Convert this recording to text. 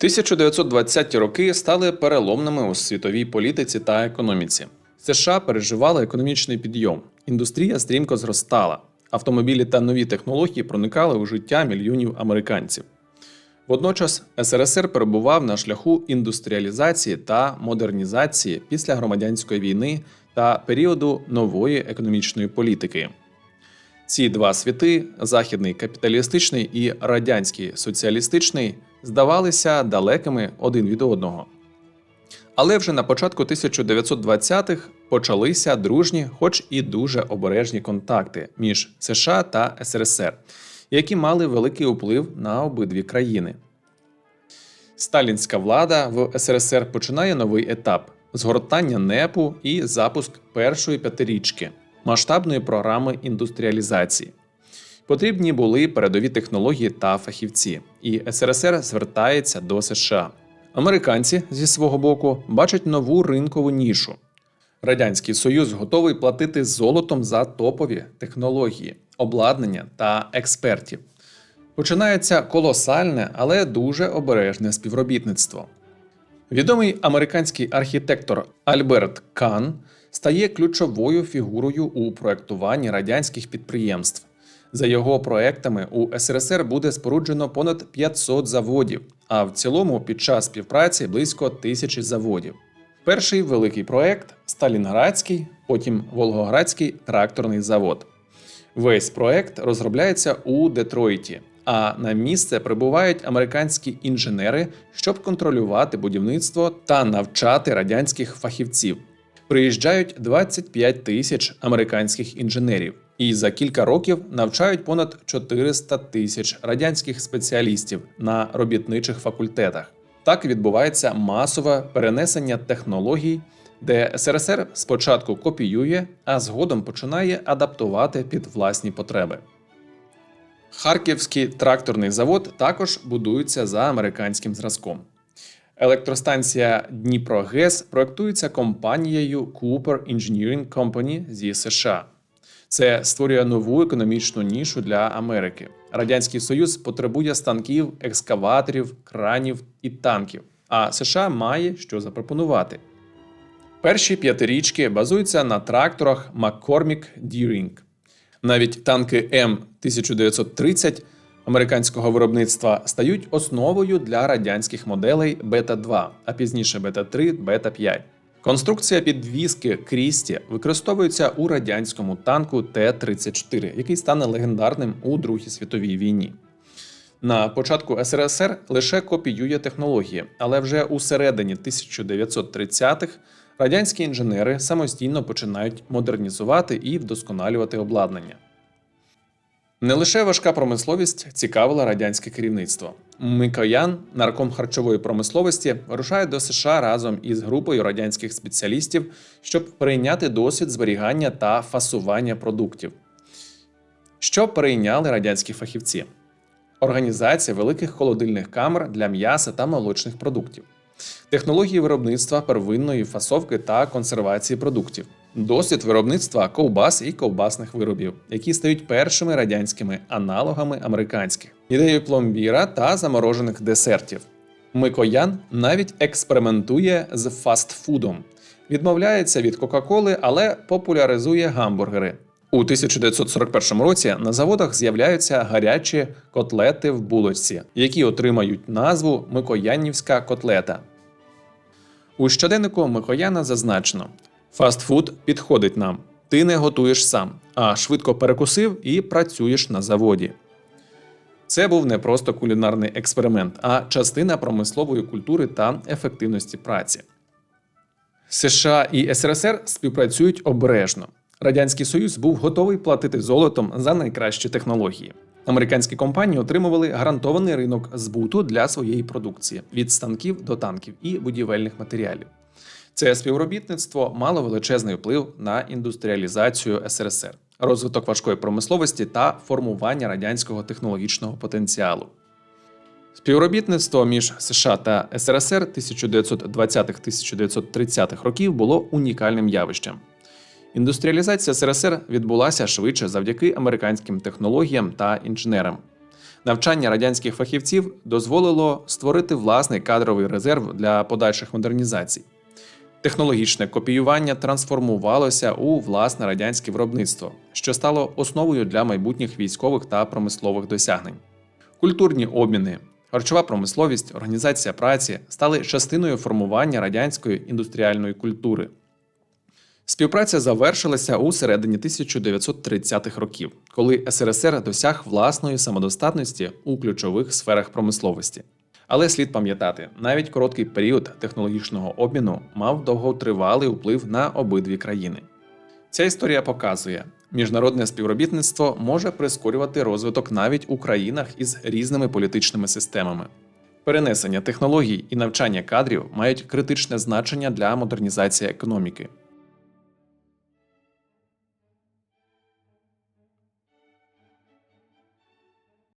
1920-ті роки стали переломними у світовій політиці та економіці. США переживали економічний підйом, індустрія стрімко зростала, автомобілі та нові технології проникали у життя мільйонів американців. Водночас СРСР перебував на шляху індустріалізації та модернізації після громадянської війни та періоду нової економічної політики. Ці два світи західний капіталістичний і радянський соціалістичний здавалися далекими один від одного. Але вже на початку 1920-х почалися дружні, хоч і дуже обережні контакти між США та СРСР, які мали великий вплив на обидві країни. Сталінська влада в СРСР починає новий етап згортання НЕПу і запуск першої п'ятирічки масштабної програми індустріалізації. Потрібні були передові технології та фахівці, і СРСР звертається до США. Американці зі свого боку бачать нову ринкову нішу. Радянський Союз готовий платити золотом за топові технології, обладнання та експертів. Починається колосальне, але дуже обережне співробітництво. Відомий американський архітектор Альберт Кан стає ключовою фігурою у проектуванні радянських підприємств. За його проектами у СРСР буде споруджено понад 500 заводів, а в цілому під час співпраці близько тисячі заводів. Перший великий проект Сталінградський, потім Волгоградський тракторний завод. Весь проект розробляється у Детройті, а на місце прибувають американські інженери, щоб контролювати будівництво та навчати радянських фахівців. Приїжджають 25 тисяч американських інженерів, і за кілька років навчають понад 400 тисяч радянських спеціалістів на робітничих факультетах. Так відбувається масове перенесення технологій, де СРСР спочатку копіює, а згодом починає адаптувати під власні потреби. Харківський тракторний завод також будується за американським зразком. Електростанція Дніпрогес проектується компанією Cooper Engineering Company зі США. Це створює нову економічну нішу для Америки. Радянський Союз потребує станків, екскаваторів, кранів і танків. А США має що запропонувати. Перші п'ятирічки базуються на тракторах McCormick Deering. Навіть танки М1930 американського виробництва стають основою для радянських моделей Бета 2, а пізніше Бета 3, Бета 5. Конструкція підвіски Крісті використовується у радянському танку Т-34, який стане легендарним у Другій світовій війні. На початку СРСР лише копіює технології, але вже у середині 1930-х радянські інженери самостійно починають модернізувати і вдосконалювати обладнання. Не лише важка промисловість цікавила радянське керівництво. Микоян, нарком харчової промисловості, вирушає до США разом із групою радянських спеціалістів, щоб прийняти досвід зберігання та фасування продуктів. Що прийняли радянські фахівці? Організація великих холодильних камер для м'яса та молочних продуктів, технології виробництва первинної фасовки та консервації продуктів, досвід виробництва ковбас і ковбасних виробів, які стають першими радянськими аналогами американських, ідею пломбіра та заморожених десертів. Микоян навіть експериментує з фастфудом, відмовляється від Кока-Коли, але популяризує гамбургери. У 1941 році на заводах з'являються гарячі котлети в булочці, які отримають назву Микоянівська котлета. У щоденнику Микояна зазначено: фастфуд підходить нам. Ти не готуєш сам, а швидко перекусив і працюєш на заводі. Це був не просто кулінарний експеримент, а частина промислової культури та ефективності праці. США і СРСР співпрацюють обережно. Радянський Союз був готовий платити золотом за найкращі технології. Американські компанії отримували гарантований ринок збуту для своєї продукції від станків до танків і будівельних матеріалів. Це співробітництво мало величезний вплив на індустріалізацію СРСР, розвиток важкої промисловості та формування радянського технологічного потенціалу. Співробітництво між США та СРСР 1920-1930-х років було унікальним явищем. Індустріалізація СРСР відбулася швидше завдяки американським технологіям та інженерам. Навчання радянських фахівців дозволило створити власний кадровий резерв для подальших модернізацій. Технологічне копіювання трансформувалося у власне радянське виробництво, що стало основою для майбутніх військових та промислових досягнень. Культурні обміни, харчова промисловість, організація праці стали частиною формування радянської індустріальної культури. Співпраця завершилася у середині 1930-х років, коли СРСР досяг власної самодостатності у ключових сферах промисловості. Але слід пам'ятати, навіть короткий період технологічного обміну мав довготривалий вплив на обидві країни. Ця історія показує, міжнародне співробітництво може прискорювати розвиток навіть у країнах із різними політичними системами. Перенесення технологій і навчання кадрів мають критичне значення для модернізації економіки.